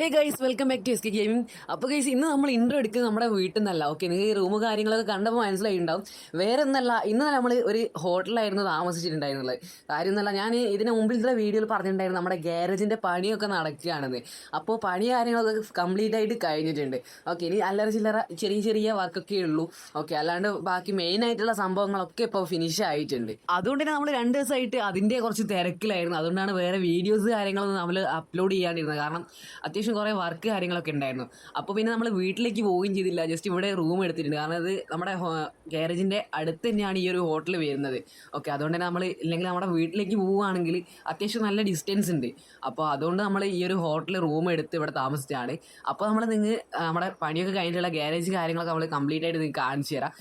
Hey guys welcome back to S K gaming അപ്പോൾ guys ഇന്ന് നമ്മൾ ഇൻട്രോ എടുക്കുന്നത് നമ്മുടെ വീട്ടിൽ നിന്നല്ല ഓക്കെ നിങ്ങൾക്ക് ഈ റൂം കാര്യങ്ങളൊക്കെ കണ്ടപ്പോൾ മനസ്സിലായിട്ടുണ്ടാവും. വേറെ ഒന്നല്ല ഇന്ന് നമ്മൾ ഒരു ഹോട്ടലായിരുന്നു താമസിച്ചിട്ടുണ്ടായിരുന്നത്. കാര്യം എന്നല്ല ഞാൻ ഇതിന് ഇത്ര വീഡിയോയിൽ പറഞ്ഞിട്ടുണ്ടായിരുന്നു നമ്മുടെ ഗാരേജിന്റെ പണിയൊക്കെ നടക്കുകയാണെന്ന്. അപ്പോൾ പണി കാര്യങ്ങളൊക്കെ കംപ്ലീറ്റ് ആയിട്ട് കഴിഞ്ഞിട്ടുണ്ട്. ഓക്കെ ഇനി അല്ലറ ചില്ലറ ചെറിയ ചെറിയ വർക്കൊക്കെ ഉള്ളൂ. ഓക്കെ അല്ലാണ്ട് ബാക്കി മെയിൻ ആയിട്ടുള്ള സംഭവങ്ങളൊക്കെ ഇപ്പോൾ ഫിനിഷ് ആയിട്ടുണ്ട്. അതുകൊണ്ട് തന്നെ നമ്മൾ രണ്ട് ദിവസമായിട്ട് അതിന്റെ കുറച്ച് തിരക്കിലായിരുന്നു. അതുകൊണ്ടാണ് വേറെ വീഡിയോസ് കാര്യങ്ങളൊന്നും നമ്മൾ അപ്ലോഡ് ചെയ്യാണ്ടിരുന്നത്. കാരണം അത്യാവശ്യം കുറേ വർക്ക് കാര്യങ്ങളൊക്കെ ഉണ്ടായിരുന്നു. അപ്പോൾ പിന്നെ നമ്മൾ വീട്ടിലേക്ക് പോവുകയും ചെയ്തില്ല. ജസ്റ്റ് ഇവിടെ റൂം എടുത്തിട്ടുണ്ട്. കാരണം അത് നമ്മുടെ ഗ്യാരേജിന്റെ അടുത്ത് തന്നെയാണ് ഈ ഒരു ഹോട്ടൽ വരുന്നത്. ഓക്കെ അതുകൊണ്ട് തന്നെ നമ്മൾ ഇല്ലെങ്കിൽ നമ്മുടെ വീട്ടിലേക്ക് പോവുകയാണെങ്കിൽ അത്യാവശ്യം നല്ല ഡിസ്റ്റൻസ് ഉണ്ട്. അപ്പോൾ അതുകൊണ്ട് നമ്മൾ ഈ ഒരു ഹോട്ടൽ റൂം എടുത്ത് ഇവിടെ താമസിച്ചാണ് അപ്പോൾ നമ്മൾ നിങ്ങൾ നമ്മുടെ പണിയൊക്കെ കഴിഞ്ഞിട്ടുള്ള ഗ്യാരേജ് കാര്യങ്ങളൊക്കെ നമ്മൾ കംപ്ലീറ്റ് ആയിട്ട് നിങ്ങൾക്ക് കാണിച്ചു തരാം.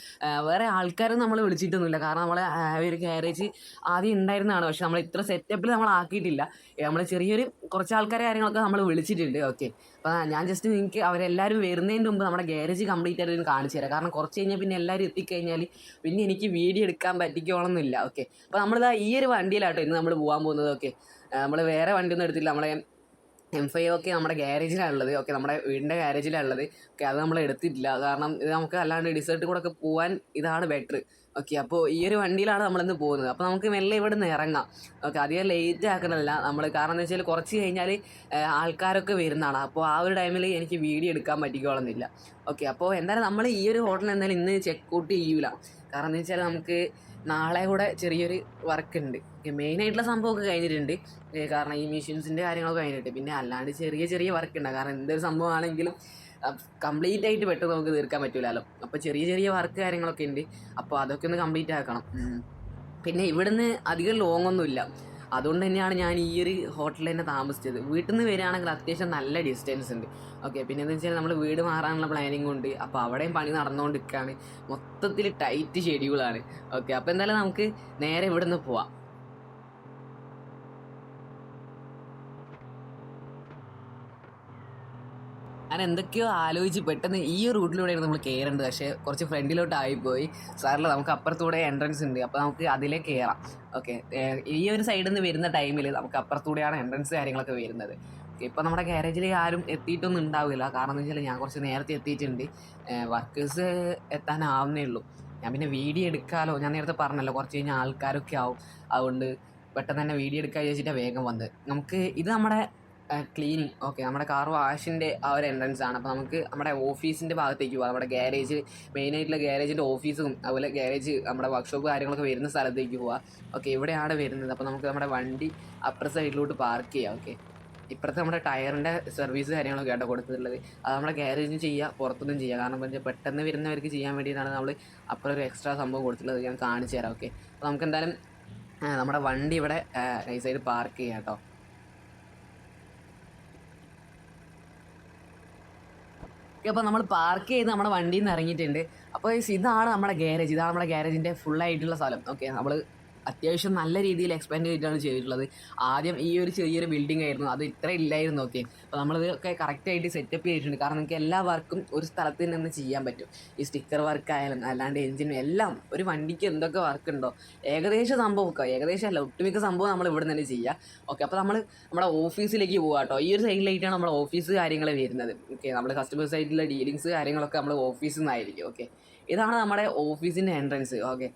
വേറെ ആൾക്കാരും നമ്മൾ വിളിച്ചിട്ടൊന്നുമില്ല. കാരണം നമ്മളെ ഒരു ഗ്യാരേജ് ആദ്യം ഉണ്ടായിരുന്നതാണ്. പക്ഷെ നമ്മൾ ഇത്ര സെറ്റപ്പിൽ നമ്മൾ ആക്കിയിട്ടില്ല നമ്മൾ ചെറിയൊരു കുറച്ച് ആൾക്കാരെ കാര്യങ്ങളൊക്കെ നമ്മൾ വിളിച്ചിട്ടുണ്ട്. ഓക്കെ അപ്പോൾ ഞാൻ ജസ്റ്റ് നിങ്ങൾക്ക് അവരെല്ലാവരും വരുന്നതിന് മുമ്പ് നമ്മുടെ ഗ്യാരേജ് കംപ്ലീറ്റ് ആയിട്ട് കാണിച്ചു തരാം. കാരണം കുറച്ച് കഴിഞ്ഞാൽ പിന്നെ എല്ലാവരും എത്തിക്കഴിഞ്ഞാൽ പിന്നെ എനിക്ക് വീഡിയോ എടുക്കാൻ പറ്റിക്കോളന്നില്ല ഓക്കെ അപ്പോൾ നമ്മളിതാ ഈ ഒരു വണ്ടിയിലാട്ടോ ഇന്ന് നമ്മൾ പോകാൻ പോകുന്നത്. ഓക്കെ നമ്മൾ വേറെ വണ്ടിയൊന്നും എടുത്തില്ല. നമ്മളെ എം ഫൈവ് ഒക്കെ നമ്മുടെ ഗ്യാരേജിലാണ് ഉള്ളത് ഓക്കെ നമ്മുടെ വീടിന്റെ ഗ്യാരേജിലാണ് ഉള്ളത് ഓക്കെ അത് നമ്മൾ എടുത്തിട്ടില്ല. കാരണം ഇത് നമുക്ക് അല്ലാണ്ട് ഡിസേർട്ട് കൂടെ ഒക്കെ പോകാൻ ഇതാണ് ബെറ്റർ ഓക്കെ അപ്പോൾ ഈ ഒരു വണ്ടിയിലാണ് നമ്മളിന്ന് പോകുന്നത്. അപ്പോൾ നമുക്ക് മെല്ലെ ഇവിടെ നിന്ന് ഇറങ്ങാം. ഓക്കെ അധികം ലേറ്റ് ആക്കണമല്ല നമ്മൾ കാരണം എന്ന് വെച്ചാൽ കുറച്ച് കഴിഞ്ഞാൽ ആൾക്കാരൊക്കെ വരുന്നതാണ്. അപ്പോൾ ആ ഒരു ടൈമിൽ എനിക്ക് വീഡിയോ എടുക്കാൻ പറ്റിക്കോളുന്നില്ല. ഓക്കെ അപ്പോൾ എന്തായാലും നമ്മൾ ഈ ഒരു ഹോട്ടൽ എന്തായാലും ഇന്ന് ചെക്ക് ഔട്ട് ചെയ്യൂല. കാരണം എന്താ വെച്ചാൽ നമുക്ക് നാളെ കൂടെ ചെറിയൊരു വർക്ക് ഉണ്ട് മെയിൻ മെയിനായിട്ടുള്ള സംഭവമൊക്കെ കഴിഞ്ഞിട്ടുണ്ട്. കാരണം ഈ മെഷീൻസിന്റെ കാര്യങ്ങളൊക്കെ കഴിഞ്ഞിട്ട് പിന്നെ അല്ലാണ്ട് ചെറിയ ചെറിയ വർക്ക് ഉണ്ട്. കാരണം എന്തൊരു സംഭവമാണെങ്കിലും കംപ്ലീറ്റ് ആയിട്ട് പെട്ടെന്ന് നമുക്ക് തീർക്കാൻ പറ്റില്ലല്ലോ അപ്പോൾ ചെറിയ ചെറിയ വർക്ക് കാര്യങ്ങളൊക്കെ ഉണ്ട്. അപ്പോൾ അതൊക്കെ ഒന്ന് കംപ്ലീറ്റ് ആക്കണം. പിന്നെ ഇവിടുന്ന് അധികം ലോങ് ഒന്നുമില്ല. അതുകൊണ്ട് തന്നെയാണ് ഞാൻ ഈ ഒരു ഹോട്ടലിൽ തന്നെ താമസിച്ചത്. വീട്ടിൽ നിന്ന് വരികയാണെങ്കിൽ അത്യാവശ്യം നല്ല ഡിസ്റ്റൻസ് ഉണ്ട്. ഓക്കെ പിന്നെ എന്താ വെച്ചാൽ നമ്മൾ വീട് മാറാനുള്ള പ്ലാനിങ് ഉണ്ട്. അപ്പോൾ അവിടെയും പണി നടന്നുകൊണ്ടിരിക്കുകയാണ്. മൊത്തത്തിൽ ടൈറ്റ് ഷെഡ്യൂളാണ് ഓക്കെ അപ്പോൾ എന്തായാലും നമുക്ക് നേരെ ഇവിടെ നിന്ന് പോവാം. എന്തൊക്കെയോ ആലോചിച്ച് പെട്ടെന്ന് ഈ റൂട്ടിലൂടെ റൂട്ടിലൂടെയാണ് നമ്മൾ കയറേണ്ടത്. പക്ഷേ കുറച്ച് ഫ്രണ്ടിലോട്ടായിപ്പോയി. സാറിൽ നമുക്ക് അപ്പുറത്തൂടെ എൻട്രൻസ് ഉണ്ട്. അപ്പോൾ നമുക്ക് അതിലേ കയറാം. ഓക്കെ. ഈ ഒരു സൈഡിൽ നിന്ന് വരുന്ന ടൈമിൽ നമുക്ക് അപ്പുറത്തൂടെയാണ് എൻട്രൻസ് കാര്യങ്ങളൊക്കെ വരുന്നത്. ഇപ്പോൾ നമ്മുടെ ഗാരേജിൽ ആരും എത്തിയിട്ടൊന്നും ഉണ്ടാവില്ല. കാരണം എന്ന് വെച്ചാൽ ഞാൻ കുറച്ച് നേരത്തെ എത്തിയിട്ടുണ്ട്. വർക്കേഴ്സ് എത്താനാവുന്നേ ഉള്ളൂ. ഞാൻ പിന്നെ വീഡിയോ എടുക്കാമല്ലോ ഞാൻ നേരത്തെ പറഞ്ഞല്ലോ കുറച്ച് കഴിഞ്ഞാൽ ആൾക്കാരൊക്കെ ആവും. അതുകൊണ്ട് പെട്ടെന്ന് തന്നെ വീഡിയോ എടുക്കാൻ വിചാരിച്ചിട്ടാണ് വേഗം വന്നത്. നമുക്ക് ഇത് നമ്മുടെ ക്ലീനിങ് ഓക്കെ നമ്മുടെ കാർ വാഷിന്റെ ആ ഒരു എൻട്രൻസ് ആണ്. അപ്പോൾ നമുക്ക് നമ്മുടെ ഓഫീസിന്റെ ഭാഗത്തേക്ക് പോകാം. നമ്മുടെ ഗ്യാരേജ് മെയിനായിട്ടുള്ള ഗ്യാരേജിന്റെ ഓഫീസും അതുപോലെ ഗ്യാരേജ് നമ്മുടെ വർക്ക്ഷോപ്പ് കാര്യങ്ങളൊക്കെ വരുന്ന സ്ഥലത്തേക്ക് പോവാം ഓക്കെ ഇവിടെയാണ് വരുന്നത്. അപ്പോൾ നമുക്ക് നമ്മുടെ വണ്ടി അപ്പുറ സൈഡിലോട്ട് പാർക്ക് ചെയ്യാം. ഓക്കെ ഇപ്പുറത്തെ നമ്മുടെ ടയറിന്റെ സർവീസ് കാര്യങ്ങളൊക്കെ ആട്ടോ കൊടുത്തിട്ടുള്ളത്. അത് നമ്മുടെ ഗ്യാരേജിൽ ചെയ്യുക പുറത്തൊന്നും ചെയ്യുക കാരണം വെച്ചാൽ പെട്ടെന്ന് വരുന്നവർക്ക് ചെയ്യാൻ വേണ്ടിയിട്ടാണ് നമ്മൾ അപ്പുറം ഒരു എക്സ്ട്രാ സംഭവം കൊടുത്തിട്ടുള്ളത് ഞാൻ കാണിച്ചു തരാം. ഓക്കെ അപ്പോൾ നമുക്ക് എന്തായാലും നമ്മുടെ വണ്ടി ഇവിടെ ഈ സൈഡ് പാർക്ക് ചെയ്യാം കേട്ടോ അപ്പോൾ നമ്മൾ പാർക്ക് ചെയ്ത് നമ്മുടെ വണ്ടിയിൽ നിന്ന് ഇറങ്ങിയിട്ടുണ്ട് അപ്പോൾ ഇതാണ് നമ്മുടെ ഗാരേജ് ഇതാണ് നമ്മുടെ ഗാരേജിന്റെ ഫുൾ ആയിട്ടുള്ള സ്ഥലം. ഓക്കെ നമ്മൾ അത്യാവശ്യം നല്ല രീതിയിൽ എക്സ്പാൻഡ് ചെയ്തിട്ടാണ് ചെയ്തിട്ടുള്ളത്. ആദ്യം ഈ ഒരു ചെറിയൊരു ബിൽഡിംഗ് ആയിരുന്നു. അത് ഇത്ര ഇല്ലായിരുന്നു ഓക്കെ അപ്പോൾ നമ്മളത് ഒക്കെ കറക്റ്റായിട്ട് സെറ്റപ്പ് ചെയ്തിട്ടുണ്ട്. കാരണം നമുക്ക് എല്ലാ വർക്കും ഒരു സ്ഥലത്ത് നിന്ന് ചെയ്യാൻ പറ്റും. ഈ സ്റ്റിക്കർ വർക്ക് ആയാലും അല്ലാണ്ട് എഞ്ചിനും എല്ലാം ഒരു വണ്ടിക്ക് എന്തൊക്കെ വർക്ക് ഉണ്ടോ ഏകദേശം സംഭവമൊക്കെ ഏകദേശം അല്ല ഒട്ടുമിക്ക സംഭവം നമ്മൾ ഇവിടെ നിന്ന് ചെയ്യുക ഓക്കെ അപ്പോൾ നമ്മൾ നമ്മുടെ ഓഫീസിലേക്ക് പോകാം കേട്ടോ ഈ ഒരു സൈഡിലായിട്ടാണ് നമ്മുടെ ഓഫീസ് കാര്യങ്ങൾ വരുന്നത്. ഓക്കെ നമ്മൾ കസ്റ്റമർ സൈഡിലുള്ള ഡീലിങ്സ് കാര്യങ്ങളൊക്കെ നമ്മൾ ഓഫീസിൽ നിന്നായിരിക്കും ഓക്കെ ഇതാണ് നമ്മുടെ ഓഫീസിന്റെ എൻട്രൻസ് ഓക്കെ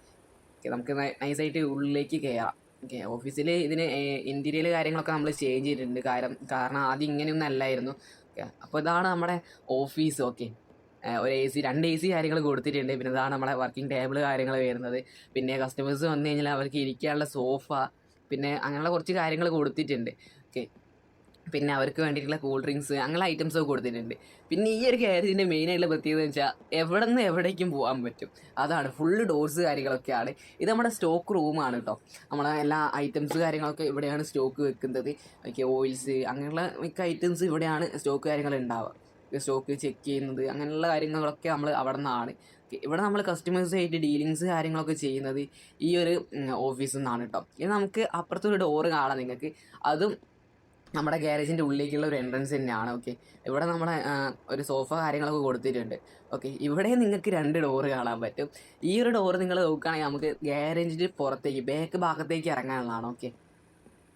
നമുക്ക് നൈസായിട്ട് ഉള്ളിലേക്ക് കയറാം ഓക്കെ ഓഫീസിൽ ഇതിന് ഇന്റീരിയൽ കാര്യങ്ങളൊക്കെ നമ്മൾ ചേഞ്ച് ചെയ്തിട്ടുണ്ട്. കാരണം കാരണം ആദ്യം ഇങ്ങനെയൊന്നും അല്ലായിരുന്നു. ഓക്കെ അപ്പോൾ ഇതാണ് നമ്മുടെ ഓഫീസ്. ഓക്കെ ഒരു എ സി രണ്ട് എ സി കാര്യങ്ങൾ കൊടുത്തിട്ടുണ്ട്. പിന്നെ ഇതാണ് നമ്മുടെ വർക്കിംഗ് ടേബിൾ കാര്യങ്ങൾ വരുന്നത്. പിന്നെ കസ്റ്റമേഴ്സ് വന്നു കഴിഞ്ഞാൽ അവർക്ക് ഇരിക്കാനുള്ള സോഫ പിന്നെ അങ്ങനെയുള്ള കുറച്ച് കാര്യങ്ങൾ കൊടുത്തിട്ടുണ്ട്. പിന്നെ അവർക്ക് വേണ്ടിയിട്ടുള്ള കൂൾ ഡ്രിങ്ക്സ് അങ്ങനെ ഐറ്റംസ് ഒക്കെ കൊടുത്തിട്ടുണ്ട്. പിന്നെ ഈ ഒരു കാര്യത്തിന്റെ മെയിനായിട്ടുള്ള പ്രത്യേകത എന്ന് വെച്ചാൽ എവിടെ നിന്ന് എവിടേക്കും പോകാൻ പറ്റും. അതാണ് ഫുള്ള് ഡോർസ് കാര്യങ്ങളൊക്കെയാണ്. ഇത് നമ്മുടെ സ്റ്റോക്ക് റൂമാണ് കേട്ടോ നമ്മളെ എല്ലാ ഐറ്റംസ് കാര്യങ്ങളൊക്കെ ഇവിടെയാണ് സ്റ്റോക്ക് വെക്കുന്നത്. ഓക്കെ ഓയിൽസ് അങ്ങനെയുള്ള മിക്ക ഐറ്റംസ് ഇവിടെയാണ് സ്റ്റോക്ക് കാര്യങ്ങൾ ഉണ്ടാവുക. സ്റ്റോക്ക് ചെക്ക് ചെയ്യുന്നത് അങ്ങനെയുള്ള കാര്യങ്ങളൊക്കെ നമ്മൾ അവിടെ നിന്നാണ് ഇവിടെ നമ്മൾ കസ്റ്റമേഴ്സായിട്ട് ഡീലിങ്സ് കാര്യങ്ങളൊക്കെ ചെയ്യുന്നത് ഈ ഒരു ഓഫീസിൽ നിന്നാണ് കേട്ടോ ഇനി നമുക്ക് അപ്പുറത്തൊരു ഡോറ് കാണാം നിങ്ങൾക്ക്. അതും നമ്മുടെ ഗ്യാരേജിന്റെ ഉള്ളിലേക്കുള്ള ഒരു എൻട്രൻസ് തന്നെയാണ് ഓക്കെ ഇവിടെ നമ്മുടെ ഒരു സോഫ കാര്യങ്ങളൊക്കെ കൊടുത്തിട്ടുണ്ട് ഓക്കെ ഇവിടെ നിങ്ങൾക്ക് രണ്ട് ഡോറ് കാണാൻ പറ്റും. ഈ ഒരു ഡോറ് നിങ്ങൾ നോക്കുകയാണെങ്കിൽ നമുക്ക് ഗ്യാരേജിന്റെ പുറത്തേക്ക് ബാക്ക് ഭാഗത്തേക്ക് ഇറങ്ങാനുള്ളതാണ് ഓക്കെ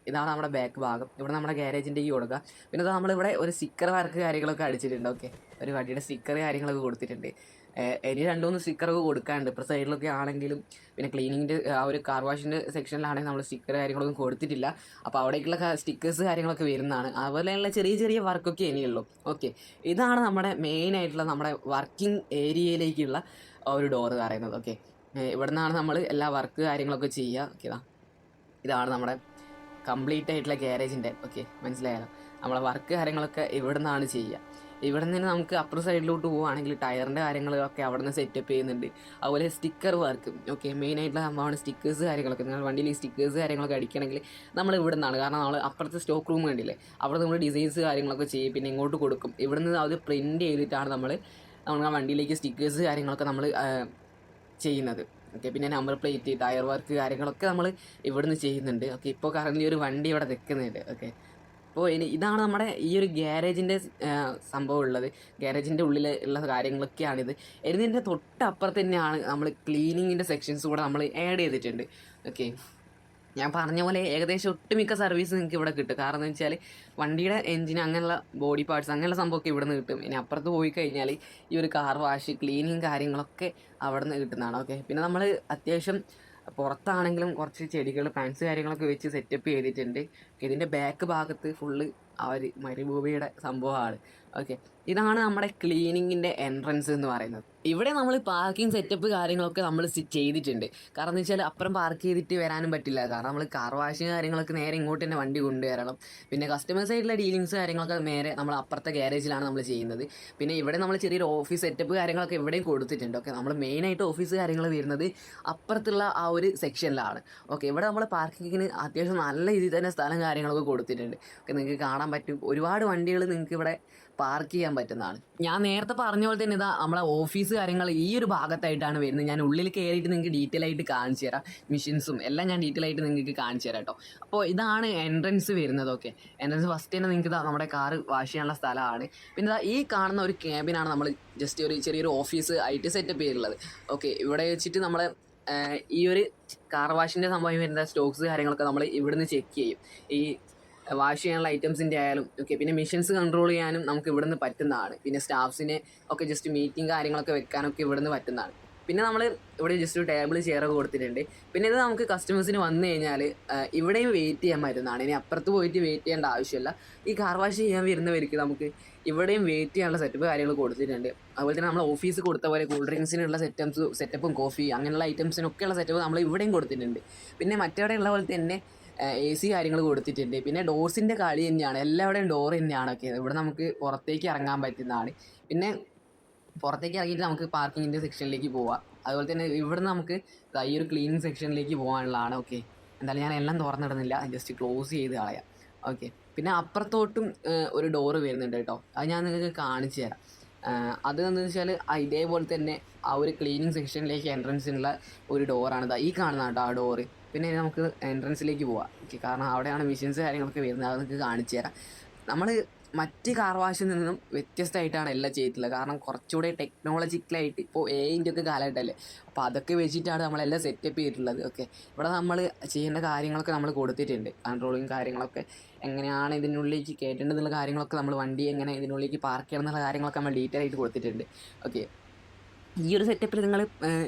ഇതാണ് നമ്മുടെ ബാക്ക് ഭാഗം. ഇവിടെ നമ്മുടെ ഗ്യാരേജിന്റെ ഈ കൊടുക്കുക. പിന്നെ നമ്മളിവിടെ ഒരു സ്റ്റിക്കർ വർക്ക് കാര്യങ്ങളൊക്കെ അടിച്ചിട്ടുണ്ട് ഓക്കെ ഒരു വണ്ടിയുടെ സ്റ്റിക്കർ കാര്യങ്ങളൊക്കെ കൊടുത്തിട്ടുണ്ട്. ഇനി രണ്ട് മൂന്ന് സ്റ്റിക്കറൊക്കെ കൊടുക്കാനുണ്ട്. ഇപ്പോൾ സൈഡിലൊക്കെ ആണെങ്കിലും പിന്നെ ക്ലീനിങ്ങിന്റെ ആ ഒരു കാർ വാഷിന്റെ സെക്ഷനിലാണെങ്കിൽ നമ്മൾ സ്റ്റിക്കർ കാര്യങ്ങളൊന്നും കൊടുത്തിട്ടില്ല. അപ്പോൾ അവിടേക്കുള്ള സ്റ്റിക്കേഴ്സ് കാര്യങ്ങളൊക്കെ വരുന്നതാണ്. അതുപോലെയുള്ള ചെറിയ ചെറിയ വർക്കൊക്കെ ഇനിയുള്ളൂ. ഓക്കെ ഇതാണ് നമ്മുടെ മെയിൻ ആയിട്ടുള്ള നമ്മുടെ വർക്കിംഗ് ഏരിയയിലേക്കുള്ള ഒരു ഡോറ് പറയുന്നത്. ഓക്കെ ഇവിടെ നിന്നാണ് നമ്മൾ എല്ലാ വർക്ക് കാര്യങ്ങളൊക്കെ ചെയ്യുക. ഓക്കെ ഇതാ ഇതാണ് നമ്മുടെ കംപ്ലീറ്റ് ആയിട്ടുള്ള ഗ്യാരേജിന്റെ ഓക്കെ മനസ്സിലായാലോ നമ്മളെ വർക്ക് കാര്യങ്ങളൊക്കെ ഇവിടെ നിന്നാണ് ചെയ്യുക. ഇവിടെ നിന്ന് നമുക്ക് അപ്പുറ സൈഡിലോട്ട് പോവുകയാണെങ്കിൽ ടയറിന്റെ കാര്യങ്ങളൊക്കെ അവിടെ നിന്ന് സെറ്റപ്പ് ചെയ്യുന്നുണ്ട്. അതുപോലെ സ്റ്റിക്കർ വർക്ക് ഓക്കെ മെയിൻ ആയിട്ടുള്ള സംഭവമാണ് സ്റ്റിക്കേഴ്സ് കാര്യങ്ങളൊക്കെ. നിങ്ങൾ വണ്ടിയിൽ സ്റ്റിക്കേഴ്സ് കാര്യങ്ങളൊക്കെ അടിക്കണമെങ്കിൽ നമ്മൾ ഇവിടെ നിന്നാണ് കാരണം നമ്മൾ അപ്പുറത്തെ സ്റ്റോക്ക് റൂം കണ്ടില്ലേ? അവിടെ നമ്മൾ ഡിസൈൻസ് കാര്യങ്ങളൊക്കെ ചെയ്യും പിന്നെ ഇങ്ങോട്ട് കൊടുക്കും. ഇവിടെ നിന്ന് അത് പ്രിന്റ് ചെയ്തിട്ടാണ് നമ്മൾ നമ്മൾ വണ്ടിയിലേക്ക് സ്റ്റിക്കേഴ്സ് കാര്യങ്ങളൊക്കെ നമ്മൾ ചെയ്യുന്നത്. ഓക്കെ പിന്നെ നമ്പർ പ്ലേറ്റ് ടയർ വർക്ക് കാര്യങ്ങളൊക്കെ നമ്മൾ ഇവിടുന്ന് ചെയ്യുന്നുണ്ട്. ഓക്കെ ഇപ്പോൾ കറന്റ് ഒരു വണ്ടി ഇവിടെ നിൽക്കുന്നുണ്ട്. ഓക്കെ അപ്പോൾ ഇനി ഇതാണ് നമ്മുടെ ഈ ഒരു ഗ്യാരേജിന്റെ സംഭവം ഉള്ളത്. ഗ്യാരേജിന്റെ ഉള്ളിൽ ഉള്ള കാര്യങ്ങളൊക്കെയാണിത്. ഇതിന്റെ തൊട്ടപ്പുറത്ത് തന്നെയാണ് നമ്മൾ ക്ലീനിങ്ങിന്റെ സെക്ഷൻസ് കൂടെ നമ്മൾ ആഡ് ചെയ്തിട്ടുണ്ട്. ഓക്കെ ഞാൻ പറഞ്ഞ പോലെ ഏകദേശം ഒട്ടുമിക്ക സർവീസ് നിങ്ങൾക്ക് ഇവിടെ കിട്ടും. കാരണം എന്ന് വെച്ചാൽ വണ്ടിയുടെ എഞ്ചിൻ അങ്ങനെയുള്ള ബോഡി പാർട്സ് അങ്ങനെയുള്ള സംഭവമൊക്കെ ഇവിടെ നിന്ന് കിട്ടും. ഇനി അപ്പുറത്ത് പോയി കഴിഞ്ഞാൽ ഈ ഒരു കാർ വാഷ് ക്ലീനിങ് കാര്യങ്ങളൊക്കെ അവിടെ നിന്ന് കിട്ടുന്നതാണ്. ഓക്കെ പിന്നെ നമ്മൾ അത്യാവശ്യം പുറത്താണെങ്കിലും കുറച്ച് ചെടികൾ ഫാൻസ് കാര്യങ്ങളൊക്കെ വെച്ച് സെറ്റപ്പ് ചെയ്തിട്ടുണ്ട്. ഇതിന്റെ ബാക്ക് ഭാഗത്ത് ഫുള്ള് ആ ഒരു മരുഭൂമിയുടെ സംഭവമാണ്. ഓക്കെ ഇതാണ് നമ്മുടെ ക്ലീനിങ്ങിന്റെ എൻട്രൻസ് എന്ന് പറയുന്നത്. ഇവിടെ നമ്മൾ പാർക്കിംഗ് സെറ്റപ്പ് കാര്യങ്ങളൊക്കെ നമ്മൾ ചെയ്തിട്ടുണ്ട്. കാരണം എന്ന് വെച്ചാൽ അപ്പുറം പാർക്ക് ചെയ്തിട്ട് വരാനും പറ്റില്ല. കാരണം നമ്മൾ കാർ വാഷ് കാര്യങ്ങളൊക്കെ നേരെ ഇങ്ങോട്ട് തന്നെ വണ്ടി കൊണ്ടുവരണം. പിന്നെ കസ്റ്റമർ സൈഡിലെ ഡീലിങ്സ് കാര്യങ്ങളൊക്കെ നേരെ നമ്മൾ അപ്പുറത്തെ ഗാരേജിലാണ് നമ്മൾ ചെയ്യുന്നത്. പിന്നെ ഇവിടെ നമ്മൾ ചെറിയൊരു ഓഫീസ് സെറ്റപ്പ് കാര്യങ്ങളൊക്കെ ഇവിടെയും കൊടുത്തിട്ടുണ്ട്. ഓക്കെ നമ്മൾ മെയിനായിട്ട് ഓഫീസ് കാര്യങ്ങൾ വരുന്നത് അപ്പുറത്തുള്ള ആ ഒരു സെക്ഷനിലാണ് ഓക്കെ ഇവിടെ നമ്മൾ പാർക്കിങ്ങിന് അത്യാവശ്യം നല്ല രീതിയിൽ തന്നെ സ്ഥലം കാര്യങ്ങളൊക്കെ കൊടുത്തിട്ടുണ്ട്. ഓക്കെ നിങ്ങൾക്ക് കാണാൻ പറ്റും. ഒരുപാട് വണ്ടികൾ നിങ്ങൾക്ക് ഇവിടെ പാർക്ക് ചെയ്യാൻ പറ്റുന്നതാണ്. ഞാൻ നേരത്തെ പറഞ്ഞ പോലെ തന്നെ ഇതാ നമ്മളെ ഓഫീസ് കാര്യങ്ങൾ ഈ ഒരു ഭാഗത്തായിട്ടാണ് വരുന്നത്. ഞാൻ ഉള്ളിൽ കയറിയിട്ട് നിങ്ങൾക്ക് ഡീറ്റെയിൽ ആയിട്ട് കാണിച്ചു തരാം. മെഷീൻസും എല്ലാം ഞാൻ ഡീറ്റെയിൽ ആയിട്ട് നിങ്ങൾക്ക് കാണിച്ചു തരാം കേട്ടോ. അപ്പോൾ ഇതാണ് എൻട്രൻസ് വരുന്നത് ഓക്കെ എൻട്രൻസ് ഫസ്റ്റ് തന്നെ നിങ്ങൾക്ക് ഇതാ നമ്മുടെ കാറ് വാഷ് ചെയ്യാനുള്ള സ്ഥലമാണ്. പിന്നെ ഇതാ ഈ കാണുന്ന ഒരു ക്യാബിനാണ് നമ്മൾ ജസ്റ്റ് ഒരു ചെറിയൊരു ഓഫീസ് ആയിട്ട് സെറ്റപ്പ് ചെയ്തിട്ടുള്ളത് ഓക്കെ ഇവിടെ വെച്ചിട്ട് നമ്മൾ ഈ ഒരു കാർ വാഷിന്റെ സംഭവം വരുന്ന സ്റ്റോക്സ് കാര്യങ്ങളൊക്കെ നമ്മൾ ഇവിടുന്ന് ചെക്ക് ചെയ്യും. ഈ വാഷ് ചെയ്യാനുള്ള ഐറ്റംസിന്റെ ആയാലും ഓക്കെ പിന്നെ മിഷൻസ് കൺട്രോൾ ചെയ്യാനും നമുക്ക് ഇവിടുന്ന് പറ്റുന്നതാണ്. പിന്നെ സ്റ്റാഫ്സിനെ ഒക്കെ ജസ്റ്റ് മീറ്റിംഗ് കാര്യങ്ങളൊക്കെ വെക്കാനൊക്കെ ഇവിടുന്ന് പറ്റുന്നതാണ്. പിന്നെ നമ്മൾ ഇവിടെ ജസ്റ്റ് ഒരു ടേബിൾ ചെയർ കൊടുത്തിട്ടുണ്ട്. പിന്നെ ഇത് നമുക്ക് കസ്റ്റമേഴ്സിന് വന്നു കഴിഞ്ഞാൽ ഇവിടെയും വെയിറ്റ് ചെയ്യാൻ പറ്റുന്നതാണ്. ഇനി അപ്പുറത്ത് പോയിട്ട് വെയിറ്റ് ചെയ്യേണ്ട ആവശ്യമില്ല. ഈ കാർ വാഷ് ചെയ്യാൻ വരുന്നവർക്ക് നമുക്ക് ഇവിടെയും വെയിറ്റ് ചെയ്യാനുള്ള സെറ്റപ്പ് കാര്യങ്ങൾ കൊടുത്തിട്ടുണ്ട്. അതുപോലെ തന്നെ നമ്മൾ ഓഫീസ് കൊടുത്ത പോലെ കൂൾ ഡ്രിങ്ക്സിനുള്ള സെറ്റംസ് സെറ്റപ്പും കോഫി അങ്ങനെയുള്ള ഐറ്റംസിനൊക്കെയുള്ള സെറ്റപ്പ് നമ്മൾ ഇവിടെയും കൊടുത്തിട്ടുണ്ട്. പിന്നെ മറ്റവിടെ ഉള്ള പോലെ തന്നെ എ സി കാര്യങ്ങൾ കൊടുത്തിട്ടുണ്ട്. പിന്നെ ഡോർസിന്റെ കളി തന്നെയാണ്. എല്ലാവിടെയും ഡോർ തന്നെയാണ് ഒക്കെ. ഇവിടെ നമുക്ക് പുറത്തേക്ക് ഇറങ്ങാൻ പറ്റുന്നതാണ്. പിന്നെ പുറത്തേക്ക് ഇറങ്ങിയിട്ട് നമുക്ക് പാർക്കിങ്ങിന്റെ സെക്ഷനിലേക്ക് പോവാം. അതുപോലെ തന്നെ ഇവിടുന്ന് നമുക്ക് ദാ ഈ ഒരു ക്ലീനിങ് സെക്ഷനിലേക്ക് പോകാനുള്ളതാണ്. ഓക്കെ. എന്തായാലും ഞാൻ എല്ലാം തുറന്നിടുന്നില്ല. ജസ്റ്റ് ക്ലോസ് ചെയ്ത് കളയാം. ഓക്കെ. പിന്നെ അപ്പുറത്തോട്ടും ഒരു ഡോറ് വരുന്നുണ്ട് കേട്ടോ. അത് ഞാൻ നിങ്ങൾക്ക് കാണിച്ചു തരാം. അത് എന്ന് വെച്ചാൽ ഇതേപോലെ തന്നെ ആ ഒരു ക്ലീനിങ് സെക്ഷനിലേക്ക് എൻട്രൻസിനുള്ള ഒരു ഡോറാണ് ഈ കാണുന്ന കേട്ടോ ആ ഡോറ് പിന്നെ നമുക്ക് എൻട്രൻസിലേക്ക് പോവാം. കാരണം അവിടെയാണ് മെഷീൻസ് കാര്യങ്ങളൊക്കെ വരുന്നത്. അത് നിങ്ങൾക്ക് കാണിച്ചു തരാം. നമ്മൾ മറ്റ് കാർ വാഷിൽ നിന്നും വ്യത്യസ്തമായിട്ടാണ് എല്ലാം ചെയ്തിട്ടുള്ളത്. കാരണം കുറച്ചുകൂടെ ടെക്നോളജിക്കലായിട്ട് ഇപ്പോൾ എയിന്റെ ഒക്കെ കാലഘട്ടമല്ലേ? അപ്പോൾ അതൊക്കെ വെച്ചിട്ടാണ് നമ്മളെല്ലാം സെറ്റപ്പ് ചെയ്തിട്ടുള്ളത്. ഓക്കെ ഇവിടെ നമ്മൾ ചെയ്യേണ്ട കാര്യങ്ങളൊക്കെ നമ്മൾ കൊടുത്തിട്ടുണ്ട്. കൺട്രോളിങ് കാര്യങ്ങളൊക്കെ എങ്ങനെയാണ് ഇതിനുള്ളിലേക്ക് കയറ്റേണ്ടതെന്നുള്ള കാര്യങ്ങളൊക്കെ നമ്മൾ വണ്ടി എങ്ങനെ ഇതിനുള്ളിലേക്ക് പാർക്ക് ചെയ്യണം എന്നുള്ള കാര്യങ്ങളൊക്കെ നമ്മൾ ഡീറ്റെയിൽ ആയിട്ട് കൊടുത്തിട്ടുണ്ട്. ഓക്കെ ഈ ഒരു സെറ്റപ്പിൽ നിങ്ങൾ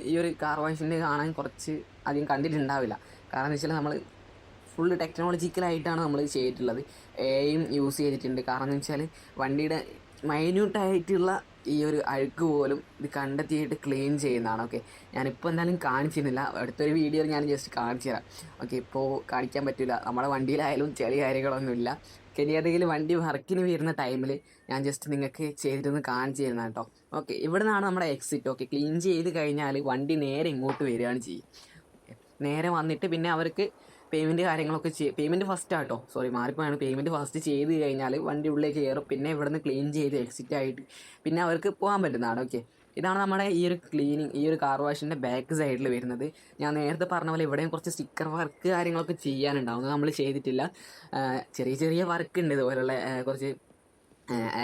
ഈ ഒരു കാർ വാഷിന്റെ കാണാൻ കുറച്ച് അധികം കണ്ടിട്ടുണ്ടാവില്ല. കാരണം എന്ന് വെച്ചാൽ നമ്മൾ ഫുള്ള് ടെക്നോളജിക്കലായിട്ടാണ് നമ്മൾ ചെയ്തിട്ടുള്ളത്. എയും യൂസ് ചെയ്തിട്ടുണ്ട്. കാരണം എന്ന് വെച്ചാൽ വണ്ടിയുടെ മൈന്യൂട്ടായിട്ടുള്ള ഈ ഒരു അഴുക്ക് പോലും ഇത് കണ്ടെത്തിയിട്ട് ക്ലീൻ ചെയ്യുന്നതാണ്. ഓക്കെ ഞാനിപ്പോൾ എന്തായാലും കാണിച്ചിരുന്നില്ല. അടുത്തൊരു വീഡിയോയിൽ ഞാൻ ജസ്റ്റ് കാണിച്ചു തരാം. ഓക്കെ ഇപ്പോൾ കാണിക്കാൻ പറ്റില്ല നമ്മുടെ വണ്ടിയിലായാലും ചെറിയ കാര്യങ്ങളൊന്നുമില്ല. ഇനി വണ്ടി വർക്കിന് വരുന്ന ടൈമിൽ ഞാൻ ജസ്റ്റ് നിങ്ങൾക്ക് ചെയ്തിട്ടൊന്ന് കാണിച്ചു തരുന്ന കേട്ടോ. ഓക്കെ ഇവിടെ നിന്നാണ് നമ്മുടെ എക്സിറ്റ് ഓക്കെ ക്ലീൻ ചെയ്ത് കഴിഞ്ഞാൽ വണ്ടി നേരെ ഇങ്ങോട്ട് വരികയാണ് ചെയ്യും. നേരെ വന്നിട്ട് പിന്നെ അവർക്ക് പേയ്മെന്റ് കാര്യങ്ങളൊക്കെ ചെയ്യും പേയ്മെന്റ് ഫസ്റ്റ് ആട്ടോ സോറി മാറിപ്പോയാണ്. പേയ്മെന്റ് ഫസ്റ്റ് ചെയ്ത് കഴിഞ്ഞാൽ വണ്ടി ഉള്ളിലേക്ക് കയറും. പിന്നെ ഇവിടുന്ന് ക്ലീൻ ചെയ്ത് എക്സിറ്റ് ആയിട്ട് പിന്നെ അവർക്ക് പോകാൻ പറ്റുന്നതാണ്. ഓക്കെ ഇതാണ് നമ്മുടെ ഈ ഒരു ക്ലീനിങ് ഈ ഒരു കാർ വാഷിന്റെ ബാക്ക് സൈഡിൽ വരുന്നത്. ഞാൻ നേരത്തെ പറഞ്ഞ പോലെ ഇവിടെയും കുറച്ച് സ്റ്റിക്കർ വർക്ക് കാര്യങ്ങളൊക്കെ ചെയ്യാനുണ്ടാവും. നമ്മൾ ചെയ്തിട്ടില്ല. ചെറിയ ചെറിയ വർക്ക് ഉണ്ട് ഇതുപോലുള്ള കുറച്ച്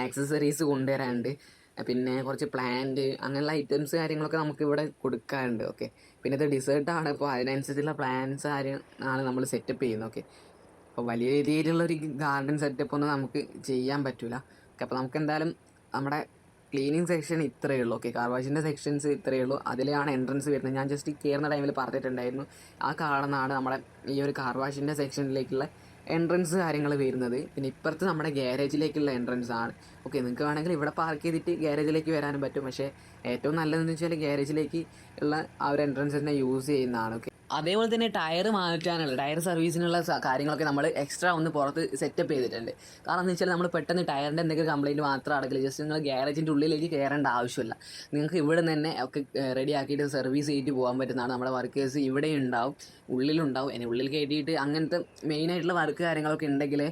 ആക്സസറീസ് കൊണ്ടുവരാനുണ്ട്. പിന്നെ കുറച്ച് പ്ലാന്റ് അങ്ങനെയുള്ള ഐറ്റംസ് കാര്യങ്ങളൊക്കെ നമുക്ക് ഇവിടെ കൊടുക്കാറുണ്ട് ഓക്കെ പിന്നെ ഇത് ഡിസേർട്ടാണ് അപ്പോൾ അതിനനുസരിച്ചുള്ള കാര്യം ആണ് നമ്മൾ സെറ്റപ്പ് ചെയ്യുന്നത്. ഓക്കെ അപ്പോൾ വലിയ രീതിയിലുള്ള ഒരു ഗാർഡൻ സെറ്റപ്പ് ഒന്നും നമുക്ക് ചെയ്യാൻ പറ്റില്ല ഓക്കെ അപ്പോൾ നമുക്ക് എന്തായാലും നമ്മുടെ ക്ലീനിങ് സെക്ഷൻ ഇത്രയേ ഉള്ളൂ. ഓക്കെ കാർ വാഷിന്റെ സെക്ഷൻസ് ഇത്രയേ ഉള്ളൂ. അതിലാണ് എൻട്രൻസ് വരുന്നത്. ഞാൻ ജസ്റ്റ് കയറുന്ന ടൈമിൽ പറഞ്ഞിട്ടുണ്ടായിരുന്നു. ആ കാണുന്നതാണ് നമ്മുടെ ഈ ഒരു കാർ വാഷിന്റെ സെക്ഷനിലേക്കുള്ള എൻട്രൻസ് കാര്യങ്ങൾ വരുന്നത്. പിന്നെ ഇപ്പുറത്ത് നമ്മുടെ ഗ്യാരേജിലേക്കുള്ള എൻട്രൻസ് ആണ്. ഓക്കെ നിങ്ങൾക്ക് വേണമെങ്കിൽ ഇവിടെ പാർക്ക് ചെയ്തിട്ട് ഗ്യാരേജിലേക്ക് വരാനും പറ്റും. പക്ഷേ ഏറ്റവും നല്ലതെന്ന് വെച്ചാൽ ഗ്യാരേജിലേക്ക് ഉള്ള ആ ഒരു എൻട്രൻസ് തന്നെ യൂസ് ചെയ്യുന്നതാണ്. ഓക്കെ. അതേപോലെ തന്നെ ടയർ മാറ്റാനുള്ള ടയർ സർവീസിനുള്ള കാര്യങ്ങളൊക്കെ നമ്മൾ എക്സ്ട്രാ ഒന്ന് പുറത്ത് സെറ്റപ്പ് ചെയ്തിട്ടുണ്ട്. കാരണം എന്ന് വെച്ചാൽ നമ്മൾ പെട്ടെന്ന് ടയറിന്റെ എന്തെങ്കിലും കംപ്ലൈന്റ് മാത്രം അടക്കില്ല. ജസ്റ്റ് നിങ്ങൾ ഗ്യാരേജിന്റെ ഉള്ളിലേക്ക് കയറേണ്ട ആവശ്യമില്ല. നിങ്ങൾക്ക് ഇവിടെ തന്നെ ഒക്കെ റെഡി ആക്കിയിട്ട് സർവീസ് ചെയ്തിട്ട് പോകാൻ പറ്റുന്നതാണ്. നമ്മുടെ വർക്കേഴ്സ് ഇവിടെ ഉണ്ടാവും ഉള്ളിലുണ്ടാവും. ഇനി ഉള്ളിൽ കയറ്റിയിട്ട് അങ്ങനത്തെ മെയിനായിട്ടുള്ള വർക്ക് കാര്യങ്ങളൊക്കെ ഉണ്ടെങ്കിൽ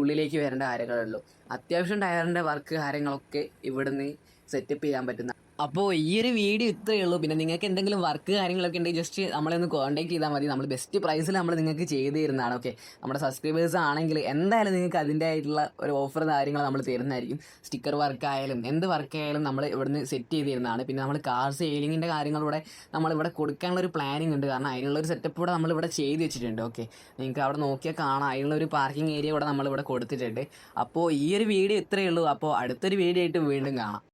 ഉള്ളിലേക്ക് വരേണ്ട കാര്യങ്ങളുള്ളൂ. അത്യാവശ്യം ടയറിന്റെ വർക്ക് കാര്യങ്ങളൊക്കെ ഇവിടുന്ന് സെറ്റപ്പ് ചെയ്യാൻ പറ്റുന്ന അപ്പോൾ ഈ ഒരു വീഡിയോ ഇത്രയേ ഉള്ളൂ. പിന്നെ നിങ്ങൾക്ക് എന്തെങ്കിലും വർക്ക് കാര്യങ്ങളൊക്കെ ഉണ്ടെങ്കിൽ ജസ്റ്റ് നമ്മളെ ഒന്ന് കോൺടാക്ട് ചെയ്താൽ മതി നമ്മൾ ബെസ്റ്റ് പ്രൈസിൽ നമ്മൾ നിങ്ങൾക്ക് ചെയ്ത് തരുന്നതാണ് ഓക്കെ നമ്മുടെ സബ്സ്ക്രൈബേഴ്സ് ആണെങ്കിൽ എന്തായാലും നിങ്ങൾക്ക് അതിന്റെ ആയിട്ടുള്ള ഒരു ഓഫർ കാര്യങ്ങൾ നമ്മൾ തരുന്നതായിരിക്കും. സ്റ്റിക്കർ വർക്ക് ആയാലും എന്ത് വർക്ക് ആയാലും നമ്മൾ ഇവിടുന്ന് സെറ്റ് ചെയ്ത് തരുന്നതാണ്. പിന്നെ നമ്മൾ കാർ സെയിലിങ്ങിന്റെ കാര്യങ്ങളിവിടെ നമ്മളിവിടെ കൊടുക്കാനുള്ള ഒരു പ്ലാനിങ് ഉണ്ട്. കാരണം അതിനുള്ള ഒരു സെറ്റപ്പ് ഇവിടെ നമ്മളിവിടെ ചെയ്ത് വെച്ചിട്ടുണ്ട് ഓക്കെ നിങ്ങൾക്ക് അവിടെ നോക്കിയാൽ കാണാം. അതിനുള്ള ഒരു പാർക്കിംഗ് ഏരിയ ഇവിടെ നമ്മളിവിടെ കൊടുത്തിട്ടുണ്ട്. അപ്പോൾ ഈ ഒരു വീഡിയോ ഇത്രയേ ഉള്ളൂ. അപ്പോൾ അടുത്തൊരു വീഡിയോ ആയിട്ട് വീണ്ടും കാണാം.